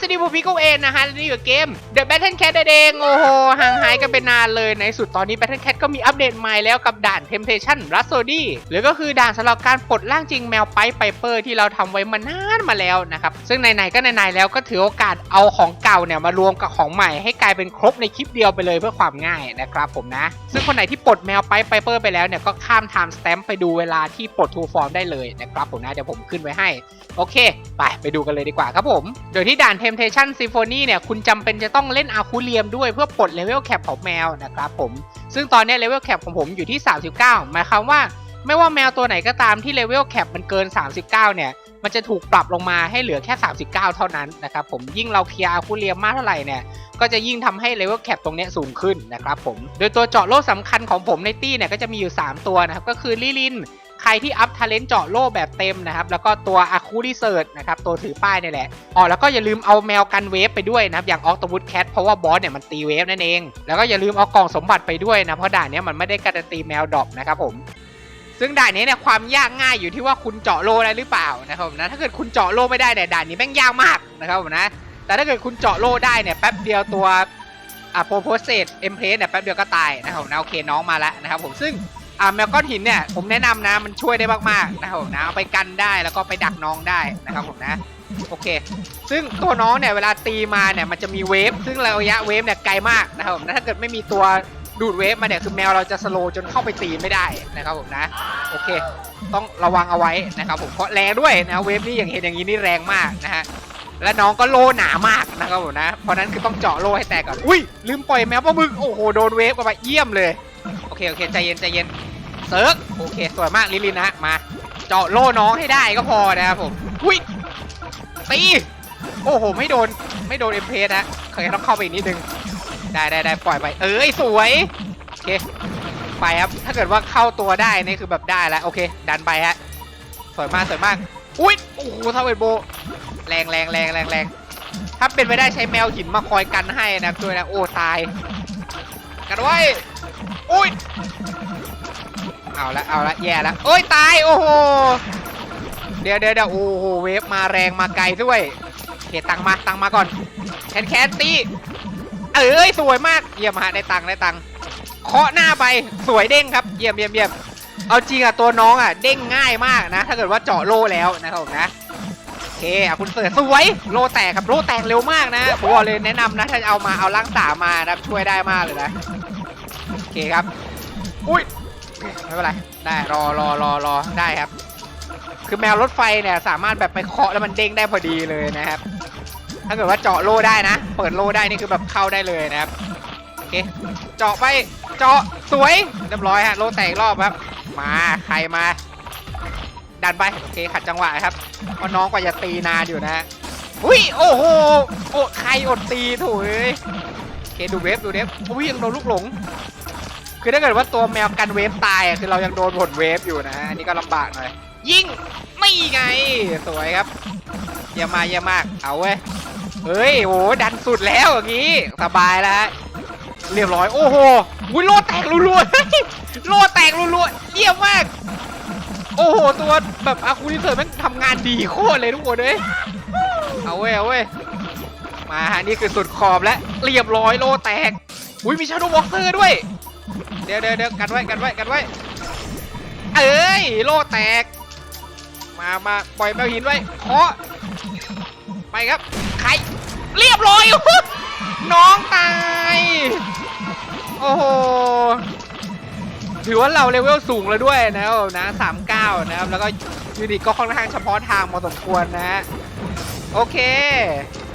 สวัสดีผมพี่กุ้งเองนะฮะนี่อยู่เกม The Battle Cat นั่นเองโอ้โหห่างหายกันไปนานเลยในสุดตอนนี้ Battle Cat ก็มีอัปเดตใหม่แล้วกับด่าน Temptation r h a p s o d y หรือก็คือด่านสำหรับการปลดร่างจริงแมวไปไปเปอร์ที่เราทำไว้มานานมาแล้วนะครับ ซึ่งไหนๆก็ไหนๆแล้วก็ถือโอกาสเอาของเก่าเนี่ยมารวมกับของใหม่ให้กลายเป็นครบในคลิปเดียวไปเลยเพื่อความง่ายนะครับผมนะ ซึ่งคนไหนที่ปลดแมวไปไปเปอร์ไปแล้วเนี่ยก็ข้ามไทม์สแตมป์ไปดูเวลาที่ปลดทูฟอร์มได้เลยนะครับผมนะเดี๋ยวผมขึ้นไว้ให้โอเค ไปไปดูกันเลยดีกว่าครับผม โดยที่ด่าน Temptation Symphony เนี่ยคุณจำเป็นจะต้องเล่นอาคูเลียมด้วยเพื่อปลดเลเวลแคปของแมวนะครับผม ซึ่งตอนนี้เลเวลแคปของผมอยู่ที่ 39 หมายความว่า ไม่ว่าแมวตัวไหนก็ตามที่เลเวลแคปมันเกิน 39 เนี่ย มันจะถูกปรับลงมาให้เหลือแค่ 39 เท่านั้นนะครับผมยิ่งเราเคลียร์อาคูเลียมมากเท่าไหร่เนี่ยก็จะยิ่งทำให้เลเวลแคปตรงนี้สูงขึ้นนะครับผมโดยตัวเจาะโล่สำคัญของผมในตี้เนี่ยก็จะมีอยู่ 3 ตัวนะครับก็คือลิลินใครที่อัพท ALENT เจาะโล่แบบเต็มนะครับ แล้วก็ตัวอาคูดิเซิร์ตนะครับ ตัวถือป้ายนี่แหละอ๋อแล้วก็อย่าลืมเอาแมวกันเวฟไปด้วยนะครับ อย่างออกต w ูดแคทเพราะว่าบอสเนี่ยมันตีเวฟนั่นเอง แล้วก็อย่าลืมเอากล่องสมบัติไปด้วยนะ เพราะด่านนี้มันไม่ได้การันตีแมวดรอปนะครับผม ซึ่งด่านนี้เนี่ยความยากง่ายอยู่ที่ว่าคุณเจาะโลได้หรือเปล่านะครับผมนะถ้าเกิดคุณเจาะโลไม่ได้เนี่ยด่านนี้แม่งยากมากนะครับผมนะแต่ถ้าเกิดคุณเจาะโลได้เนี่ยแป๊บเดียวตัวอ่าโปรโพสเซตเอ็มเพรสเนี่ยแป๊บเดียวก็ตายนะครับผมนะโอเคน้องมาแล้วนะครับผมซึ่งอ่าแมวก้อนหินเนี่ยผมแนะนำนะมันช่วยได้มากๆนะครับผมนะเอาไปกันได้แล้วก็ไปดักน้องได้นะครับผมนะโอเค ซึ่งตัวน้องเนี่ยเวลาตีมาเนี่ยมันจะมีเวฟซึ่งระยะเวฟเนี่ยไกลมากนะครับผมนะถ้าเกิดไม่มีตัว ดูดเวฟมาเนี่ยคือแมวเราจะสโลจนเข้าไปตีไม่ได้นะครับผมนะโอเค ต้องระวังเอาไว้นะครับผมเพราะแรงด้วยนะเวฟนี่อย่างเห็นอย่างนี้นี่แรงมากนะฮะและน้องก็โลหนามากนะครับผมนะเพราะนั้นคือต้องเจาะโลให้แตกก่อนอุ้ยลืมปล่อยแมวปลาบึกโอ้โหโดนเวฟเข้าไปเยี่ยมเลยโอเคโอเคใจเย็นใจเย็นเซิร์กโอเคสวยมากลิลินนะมาเจาะโลน้องให้ได้ก็พอนะครับผมอุ้ยตีโอ้โหไม่โดนไม่โดนเอ็มเพสนะเคยต้องเข้าไปอีกนิดนึง ได้ได้ได้ปล่อยไป เอ้ยสวยโอเคไปครับถ้าเกิดว่าเข้าตัวได้นี่คือแบบได้แล้วโอเค ดันไปฮะสวยมากสวยมากอุ้ยโอ้โหทาเวทโบแรงแรงแรงแรงแรงถ้าเป็นไปได้ใช้แมวหินมาคอยกันให้นะครับด้วยนะโอ้ตายกันไว้อุ้ยเอาละเอาละแย่ละโอ้ยตายโอ้โหเดี๋ยวเดี๋ยวเดี๋ยวโอ้โหเวฟมาแรงมาไกลด้วยโอเคตังมาตังมาก่อนแคนแคนตี เอ้ยสวยมากเยี่ยมฮะได้ตังค์ได้ตังค์เคาะหน้าไปสวยเด้งครับเยี่ยมเยี่ยมเยี่ยมเอาจริงอะตัวน้องอะเด้งง่ายมากนะ ถ้าเกิดว่าเจาะโลแล้วนะครับผมนะโอเคอะคุณเสือสวยโลแตกครับโลแตกเร็วมากนะผมบอกเลยแนะนำนะถ้าจะเอามาเอาล่างสามมานะครับช่วยได้มากเลยนะโอเคครับอุ้ยไม่เป็นไรได้รอรอรอรอได้ครับ คือแมวรถไฟเนี่ยสามารถแบบไปเคาะแล้วมันเด้งได้พอดีเลยนะครับ ถ้าเกิดว่าเจาะโล่ได้นะ เปิดโล่ได้นี่คือแบบเข้าได้เลยนะครับ โอเค เจาะไป เจาะสวย เรียบร้อยฮะ โล่แตกรอบครับ มา ใครมา ดันไป โอเค ขัดจังหวะครับเพราะน้องกว่าจะตีนานอยู่นะฮะอุ้ย โอ้โห โอ้ ใครอดตีถูกเลยโอเค ดูเวฟ ดูเวฟอุ้ยยังโดนลูกหลง คือถ้าเกิดว่าตัวแมวกันเวฟตายคือเรายังโดนผลเวฟอยู่นะ อันนี้ก็ลำบากหน่อย ยิงไม่ไง สวยครับเยี่ยมมากเยี่ยมมาก เอาเว้ย เฮ้ยโหดันสุดแล้วอย่างนี้สบายแล้วเรียบร้อยโอ้โหอุ้ยโลแตกรัวๆโลแตกรัวๆเยี่ยมมากโอ้โหตัวแบบอาคูนิเซอร์ม่งทำงานดีโคตรเลยทุกคนเลยเอาเว้ยเอาเว้ยมาฮะนี่คือสุดขอบแล้วเรียบร้อยโลแตกอุ้ยมีชาโดว์วอกเซอร์ด้วยเดี๋ยวเดี๋ยวเดี๋ยวกันไว้กันไว้กันไว้เอ้ยโลแตก มามาปล่อยแมวหินไว้เคาะไปครับใคร เรียบร้อย น้องตาย โอ้โห ถือว่าเราเลเวลสูงแล้วด้วยนะครับนะ39นะครับ แล้วก็ยูนิตก็ค่อนข้างเฉพาะทางพอสมควรนะฮะโอเค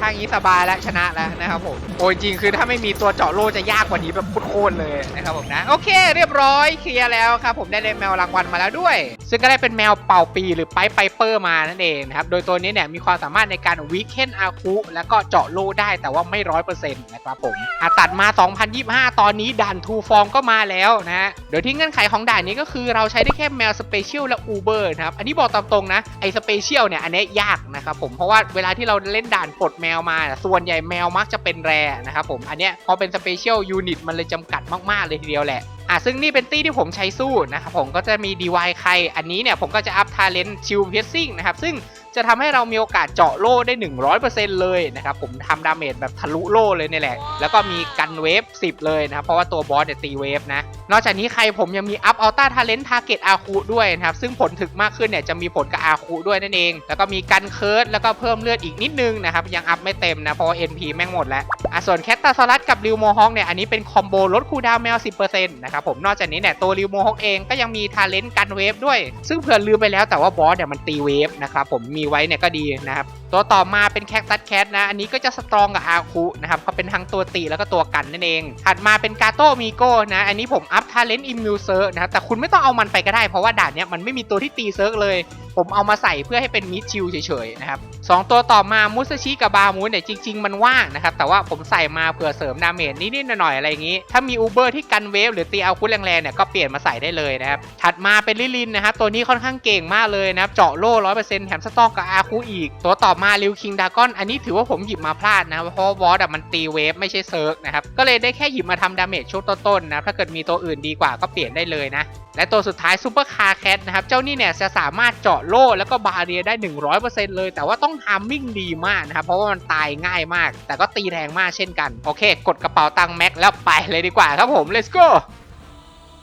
ทางนี้สบายแล้วชนะแล้วนะครับผมโอ้จริงคือถ้าไม่มีตัวเจาะโลจะยากกว่านี้แบบโคตรเลยนะครับผมนะโอเค เรียบร้อยเคลียร์แล้วครับผมได้เลแมวรางวัลมาแล้วด้วย ซึ่งก็ได้เป็นแมวเป่าปีหรือไปไปเปอร์มานั่นเองนะครับโดยตัวนี้เนี่ยมีความสามารถในการวิเคนอาคุแล้วก็เจาะโลได้แต่ว่าไม่ร้อยเปอร์เซ็นต์นะครับผมอะตัดมา 2025 ตอนนี้ด่านทูฟอร์มก็มาแล้วนะฮะโดยที่เงื่อนไขของด่านนี้ก็คือเราใช้ได้แค่แมวสเปเชียลและอูเบอร์นะครับอันนี้บอกตามตรงนะไอ้สเปเชียลเนี่ยอันนี้ยากนะครับผมเพราะว่าเวลาที่เราเล่นด่านปลดแมวมา ส่วนใหญ่แมวมักจะเป็นแรนะครับผม อันเนี้ยพอเป็นสเปเชียลยูนิตมันเลยจำกัดมาก ๆ เลยทีเดียวแหละอะซึ่งนี่เป็นตี้ที่ผมใช้สู้นะครับผมก็จะมี DY ใคร อันนี้เนี่ยผมก็จะอัพทาเลนต์ชิลเพสซิ่งนะครับ ซึ่งจะทำให้เรามีโอกาสเจาะโล่ได้ 100%เลยนะครับ ผมทำดาเมจแบบทะลุโล่เลยนี่แหละ แล้วก็มีกันเวฟ10 เลยนะครับ เพราะว่าตัวบอสเนี่ยตีเวฟนะ นอกจากนี้ใครผมยังมีอัพอัลต้าทาเลนต์ทาร์เก็ตอาคูด้วยนะครับ ซึ่งผลถึกมากขึ้นเนี่ยจะมีผลกับอาคูด้วยนั่นเอง แล้วก็มีกันเคิร์ดแล้วก็เพิ่มเลือดอีกนิดนึงนะครับ ยังอัพไม่เต็มนะเพราะว่า NP แม่งหมดแล้วอะส่วนแคตตาซอรัสกับริวโมฮอกเนี่ยอันนี้เป็นคอมโบลดคูดาวน์แมว 10%นะครับผมนอกจากนี้เนี่ยตัวริวโมฮอกเองก็ยังมีทาเลนต์กันเวฟด้วย ซึ่งเผื่อลืมไปแล้วแต่ว่าบอสเนี่ยมันตีเวฟนะครับผมมีไว้เนี่ยก็ดีนะครับ ตัวต่อมาเป็นแคคตัสแคทนะ อันนี้ก็จะสตรองกับอาคุนะครับเขาเป็นทั้งตัวตีแล้วก็ตัวกันนั่นเอง ถัดมาเป็นกาโตมิโก้นะ อันนี้ผมอัพทาเลนต์อิมมิวเซอร์นะครับแต่คุณไม่ต้องเอามันไปก็ได้เพราะว่าด่านเนี้ยมันไม่มีตัวที่ตีเซิร์กเลยผมเอามาใส่เพื่อให้เป็นมิดชิลเฉยๆนะครับสองตัวต่อมามุสชิกับบามูนเนี่ยจริง ๆ มันว่างนะครับ แต่ว่าผมใส่มาเผื่อเสริมดาเมจนิดๆหน่อยๆอะไรอย่างนี้ ถ้ามีอูเบอร์ที่กันเวฟหรือตีเอาคุดแรงๆเนี่ยก็เปลี่ยนมาใส่ได้เลยนะครับ ถัดมาเป็นลิลินนะครับ ตัวนี้ค่อนข้างเก่งมากเลยนะครับ เจาะโล่ร้อยเปอร์เซ็นต์แถมสต็อกกับอาคูอีก ตัวต่อมาลิวคิงดากอน อันนี้ถือว่าผมหยิบมาพลาดนะเพราะวอสอะมันตีเวฟไม่ใช่เซิร์กนะครับก็เลยได้แค่หยิบมาทำดาเมจช่วงต้นๆนะถ้าเกิดมีตัวอื่นดีกว่าก็เปลี่ยนได้เลยนะ และตัวสุดท้ายซูเปอร์คาร์แคทนะครับ เจ้านี่เนี่ยจะสามารถเจาะโล่แล้วก็บาเรียได้ 100%เลย แต่ว่าต้องทามมิ่งดีมากนะครับ เพราะว่ามันตายง่ายมาก แต่ก็ตีแรงมากเช่นกัน โอเค กดกระเป๋าตังค์แม็กแล้วไปเลยดีกว่าครับผม let's go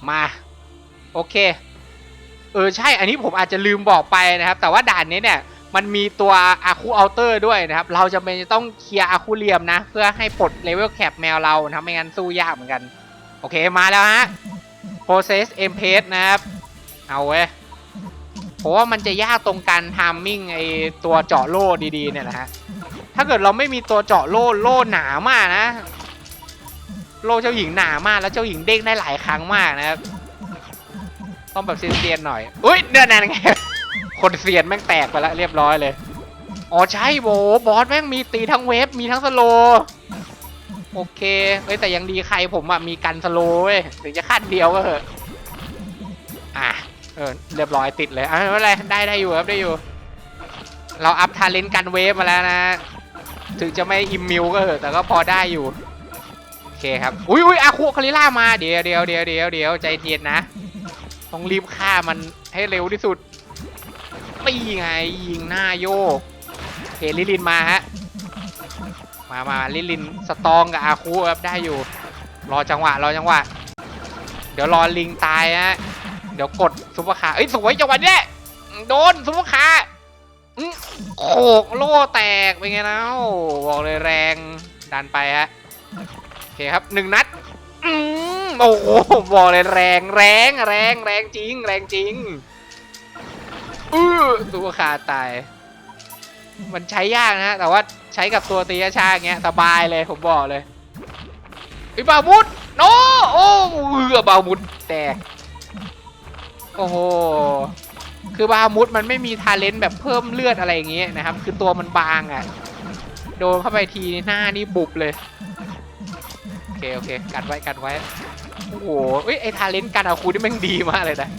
มา โอเค เออใช่ อันนี้ผมอาจจะลืมบอกไปนะครับ แต่ว่าด่านนี้เนี่ยมันมีตัวอาคูเอัลเตอร์ด้วยนะครับ เราจะเป็นจะต้องเคลียร์อาคูเรียมนะ เพื่อให้ปลดเลเวลแคปแมวเรานะไม่งั้นสู้ยากเหมือนกัน โอเคมาแล้วฮะ process m p a g e นะครับ เอาเว้ยเพราะว่ามันจะยากตรงการทามมิ่งไอตัวเจาะโล่ดีๆ เนี่ยแหละฮะ ถ้าเกิดเราไม่มีตัวเจาะโล่โล่หนามากนะ โล่เจ้าหญิงหนามากแล้วเจ้าหญิงเด้งได้หลายครั้งมากนะครับ ต้องแบบเซียนๆหน่อย อุ้ยเนี่ยนั่นไง คนเซียนแม่งแตกไปแล้วเรียบร้อยเลย อ๋อใช่โบบอสแม่งมีตีทั้งเวฟมีทั้งสโล โอเคเอ้ยแต่ยังดีใครผมอะมีกันสโลว์เว้ยถึงจะขั้นเดียวก็เถอะอะเออเรียบร้อยติดเลยอะไม่เป็นไรได้ได้อยู่ครับได้อยู่ เราอัพทาเลนต์กันเวฟมาแล้วนะ ถึงจะไม่อิมมิวก็เถอะแต่ก็พอได้อยู่โอเคครับอุ้ยอุ้ยอาคุคาริล่ามาเดี๋ยวเดี๋ยวเดี๋ยวเดี๋ยวเดี๋ยวใจเย็นนะต้องรีบฆ่ามันให้เร็วที่สุดตีไงยิงหน้าโยกโอเคลิลินมาฮะ มามาลิลินสตองกับอาคูครับได้อยู่ รอจังหวะรอจังหวะ เดี๋ยวรอลิงตายฮะเดี๋ยวกดซุปเปอร์คาร์เอ้ยสวยจังหวะเนี้ยโดนซุปเปอร์คาร์โขกโล่แตกเป็นไงแล้วบอกเลยแรงดันไปฮะโอเคครับหนึ่งนัดอโอ้โหบอกเลยแรงแรงแรงแรงจริง แรงจริงอือซุปเปอร์คาร์ตาย มันใช้ยากนะฮะแต่ว่า ใช้กับตัวตีชาอย่างเงี้ยสบายเลยผมบอกเลยไอ้บามุดโนโอ้เอือบามุดแตกโอ้โหคือบามุดมันไม่มีทาเลนต์แบบเพิ่มเลือดอะไรอย่างเงี้ยนะครับ คือตัวมันบางอะ่ะ โดนเข้าไปทีหน้านี่บุบเลย โอเคโอเค กัดไว้กัดไว้ โอ้โหเอ้ยไอทาเลนต์การอาคูนี่แม่งดีมากเลยนะ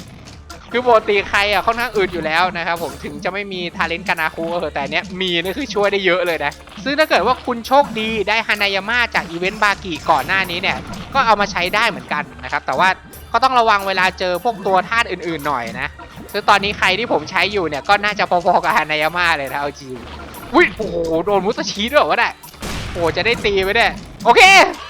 คือปกติใครอะค่อนข้างอื่นอยู่แล้วนะครับผมถึงจะไม่มีทาเลนต์การอาคูก็เถอะแต่เนี้ยมีนี่คือช่วยได้เยอะเลยนะ ซึ่งถ้าเกิดว่าคุณโชคดีได้ฮานายาม่าจากอีเวนต์บากิก่อนหน้านี้เนี่ย ก็เอามาใช้ได้เหมือนกันนะครับ แต่ว่าก็ต้องระวังเวลาเจอพวกตัวธาตุอื่นๆหน่อยนะซึ่งตอนนี้ใครที่ผมใช้อยู่เนี่ยก็น่าจะพอๆกับฮานายาม่าเลยนะเอาจริงอุ้ยโอ้โหโดนมุสชีด้วยวะเนี่ยโอ้จะได้ตีไปเนี่ยโอเค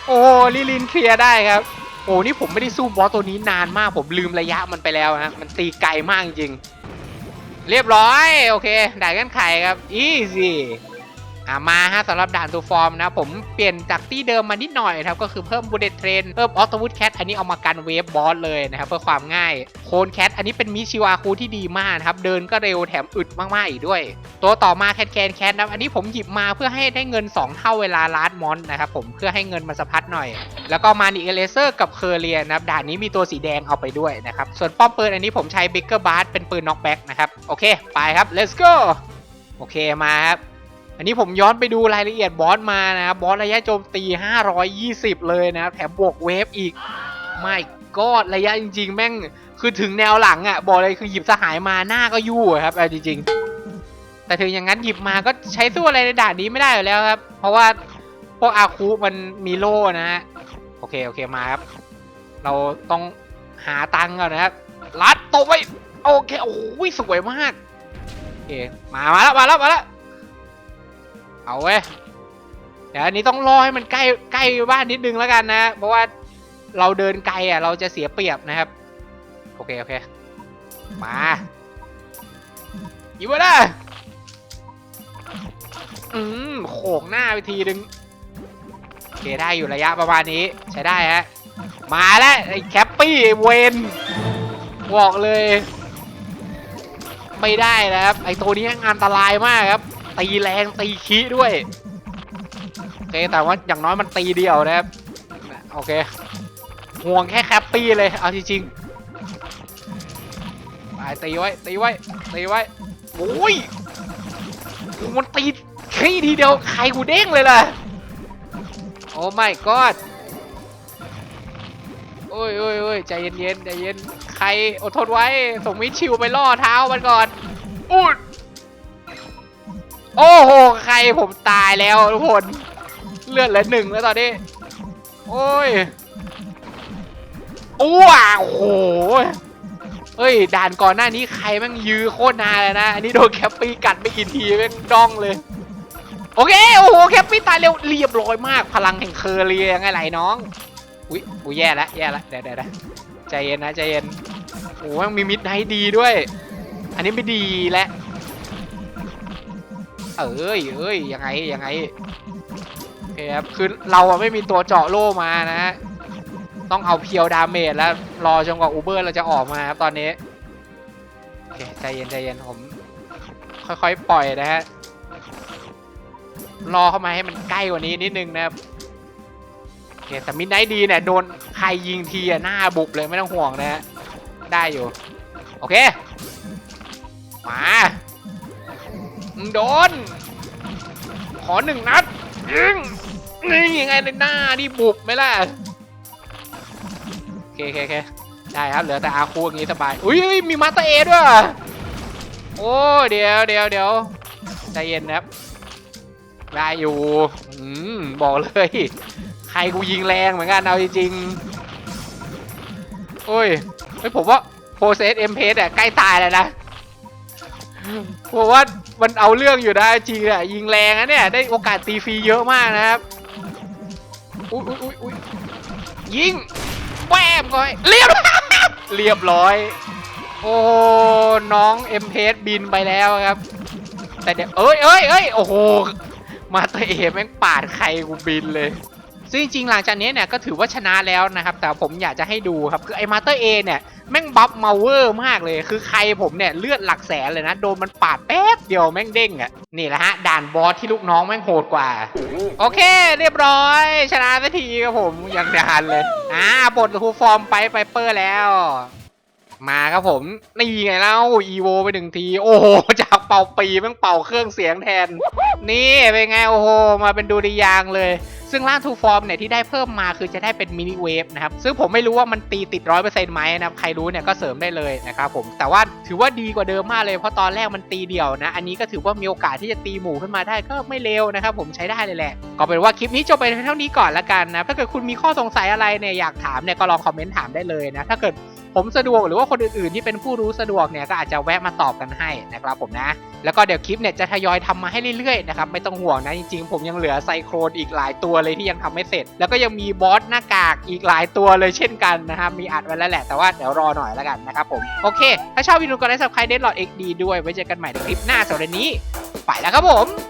โอ้ลิลินเคลียร์ได้ครับ โอ้นี่ผมไม่ได้สู้บอสตัวนี้นานมากผมลืมระยะมันไปแล้วนะมันตีไกลมากจริง เรียบร้อย โอเคด่านกันไข่ครับ easy อ่ามาฮะสำหรับด่านตัวฟอร์มนะผมเปลี่ยนจากที่เดิมมานิดหน่อยนะครับก็คือเพิ่มบูเดตเทรนเพิ่มออโตวูดแคทอันนี้เอามากันเวฟบอสเลยนะครับเพื่อความง่ายโคนแคทอันนี้เป็นมิชิวาคูที่ดีมากนะครับเดินก็เร็วแถมอึดมากๆอีกด้วย ตัวต่อมาแคทแคนแคทนะอันนี้ผมหยิบมาเพื่อให้ได้เงิน 2 เท่าเวลาลาดมอนนะครับผมเพื่อให้เงินมันสะพัดหน่อย แล้วก็มานิเอเลเซอร์กับเคอร์เรียนะครับด่านนี้มีตัวสีแดงเอาไปด้วยนะครับส่วนป้อมปืนอันนี้ผมใช้บิ๊กเกอร์บาร์เป็นปืนน็อกแบ็กนะครับโอเคไปครับ let's go โอเคมาครับ อันนี้ผมย้อนไปดูรายละเอียดบอสมานะครับบอสระยะโจมตี 520 เลยนะครับแถมบวกเวฟอีกไม่ก็ระยะจริง ๆ แม่งคือถึงแนวหลังอะ่ะบอกเลยคือหยิบสหายมาหน้าก็ยู่ครับเอาจริง ๆ แต่ถึงอย่างนั้นหยิบมาก็ใช้สู้อะไรในด่านนี้ไม่ได้อยู่แล้วครับ เพราะว่าพวกอาคูมันมีโล่นะฮะโอเคโอเคมาครับ เราต้องหาตังก่อนนะครับรัดตบไว้โอเคโอ้ยสวยมากโอเคมามาแล้วมาแล้วมาแล้ว เอาเว้ยเดี๋ยวอันนี้ต้องรอให้มันใกล้ใกล้บ้านนิดนึงแล้วกันนะ เพราะว่าเราเดินไกลอะ เราจะเสียเปรียบนะครับ โอเค โอเค มาอยู่วะนะอืมโขกหน้าไปทีนึงโอเคได้อยู่ระยะประมาณนี้ ใช้ได้ฮะ มาแล้วไอ้แคปปี้ไอ้เวนบอกเลย ไม่ได้นะครับ ไอ้ตัวนี้อันตรายมากครับ ตีแรงตีขี้ด้วยโอเคแต่ว่าอย่างน้อยมันตีเดียวนะครับโอเคห่วงแค่แคปปี้เลยเอาจริงๆไปตีไว้ตีไว้ตีไว้โอ้ยมันตีขี้ทีเดียวไข่กูเด้งเลยล่ะโอ้ไม่กอดโอ้ยโอ้ยโอ้ยใจเย็นๆใจเย็นใครอดทนไว้ส่งมิชิวไปล่อเท้ามันก่อนอุด โอ้โห ใครผมตายแล้วทุกคน เลือดเหลือหนึ่งแล้วตอนนี้ โอ้ยอ้วโอ้โหเฮ้ย ด่านก่อนหน้านี้ใครแม่งยื้อโคตรนานเลยนะ อันนี้โดนแคปปี้กัดไม่กี่ทีแม่งดองเลย โอเค โอ้โห แคปปี้ตายเร็วเรียบร้อยมาก พลังแห่งเคอเรียังไงไหลน้อง อุ้ยอุ้ยแย่ล้วแย่ล้วเดี๋ยวเดี๋ยวใจเย็นนะใจเย็น โอ้ยมีมิดไนท์ดีด้วย อันนี้ไม่ดีแล้ว เอ้ยเอ้ยยังไงยังไงโอเคครับคือเราอะไม่มีตัวเจาะโล่มานะต้องเอาเพียวดาเมจแล้วรอจนกว่าอูเบอร์เราจะออกมาครับตอนนี้โอเคใจเย็นใจเย็นผม ค่อยๆปล่อยนะฮะรอเข้ามาให้มันใกล้กว่านี้นิดนึงนะครับโอเคแต่มิดไนท์ดีเนี่ยโดนใครยิงทีอะหน้าบุบเลยไม่ต้องห่วงนะฮะได้อยู่ โอเคมามึงโดน อหนึ่งนัด ยิง นี่ยังไงในหน้านี่บุบไหมล่ะโอเคโอเคโอเคได้ครับ เหลือแต่อาคูอย่างนี้สบาย อุ้ยมีมาสเตอร์เอด้วยว่ะโอ้เดี๋ยวเดี๋ยวเดี๋ยวใจเย็นครับ ได้อยู่อืมบอกเลย ใครกูยิงแรงเหมือนกันเอาจริงๆโอ้ยเฮ้ยผมว่าโปรเซสเอ็มเพสอะใกล้ตายแล้วนะผมว่า มันเอาเรื่องอยู่นะจริงอะยิงแรงนะเนี่ยได้โอกาสตีฟรีเยอะมากนะครับอุ้ยอุ้ยอุ้ยอุ้ยยิงแปมก่อยเรียบเรียบร้อย โอ้น้องเอ็มเพสบินไปแล้วครับ แต่เดี๋ยวเอ้ยเอ้ยเอ้ยโอ้โหมาตอร์เอแม่งปาดใครกูบินเลย ซึ่งจริงๆหลังจากนี้เนี่ยก็ถือว่าชนะแล้วนะครับ แต่ผมอยากจะให้ดูครับ คือไอ้มาเตอร์เอเนี่ยแม่งบัฟมาเวอร์มากเลย คือใครผมเนี่ยเลือดหลักแสนเลยนะ โดนมันปาดแป๊บเดียวแม่งเด้งอะ่ะ นี่แหละฮะ ด่านบอสที่ลูกน้องแม่งโหดกว่า โอเค เรียบร้อย ชนะสักทีครับผมอย่างดานเลย อ่าบทคูฟอร์มไปไปเปอร์แล้ว มาครับผม นี่ไงเล่าอีโวไปหนึ่งที โอ้โห จากเป่าปีแม่งเป่าเครื่องเสียงแทน นี่เป็นไงโอ้โห มาเป็นดูดียางเลย ซึ่งร่างทูฟอร์มเนี่ยที่ได้เพิ่มมาคือจะได้เป็นมินิเวฟนะครับซึ่งผมไม่รู้ว่ามันตีติดร้อยเปอร์เซ็นต์ไหมนะครับใครรู้เนี่ยก็เสริมได้เลยนะครับผมแต่ว่าถือว่าดีกว่าเดิมมากเลยเพราะตอนแรกมันตีเดี่ยวนะอันนี้ก็ถือว่ามีโอกาสที่จะตีหมู่ขึ้นมาได้ก็ไม่เร็วนะครับผมใช้ได้เลยแหละก็เป็นว่าคลิปนี้จบไปเท่านี้ก่อนละกันนะถ้าเกิดคุณมีข้อสงสัยอะไรเนี่ยอยากถามเนี่ยก็ลองคอมเมนต์ถามได้เลยนะถ้าเกิด ผมสะดวกหรือว่าคนอื่นๆที่เป็นผู้รู้สะดวกเนี่ยก็อาจจะแวะมาตอบกันให้นะครับผมนะ แล้วก็เดี๋ยวคลิปเนี่ยจะทยอยทำมาให้เรื่อยๆนะครับไม่ต้องห่วงนะจริงๆ ผมยังเหลือไซโครนอีกหลายตัวเลยที่ยังทำไม่เสร็จ แล้วก็ยังมีบอสหน้ากากอีกหลายตัวเลยเช่นกันนะครับมีอัดไว้แล้วแหละแต่ว่าเดี๋ยวรอหน่อยแล้วกันนะครับผมโอเค ถ้าชอบวิดีโอก็ได้สับใครเด็ดหลอดเอ็กดีด้วยไว้เจอกันใหม่ในคลิปหน้าสำหรับวันนี้ ไปแล้วครับผม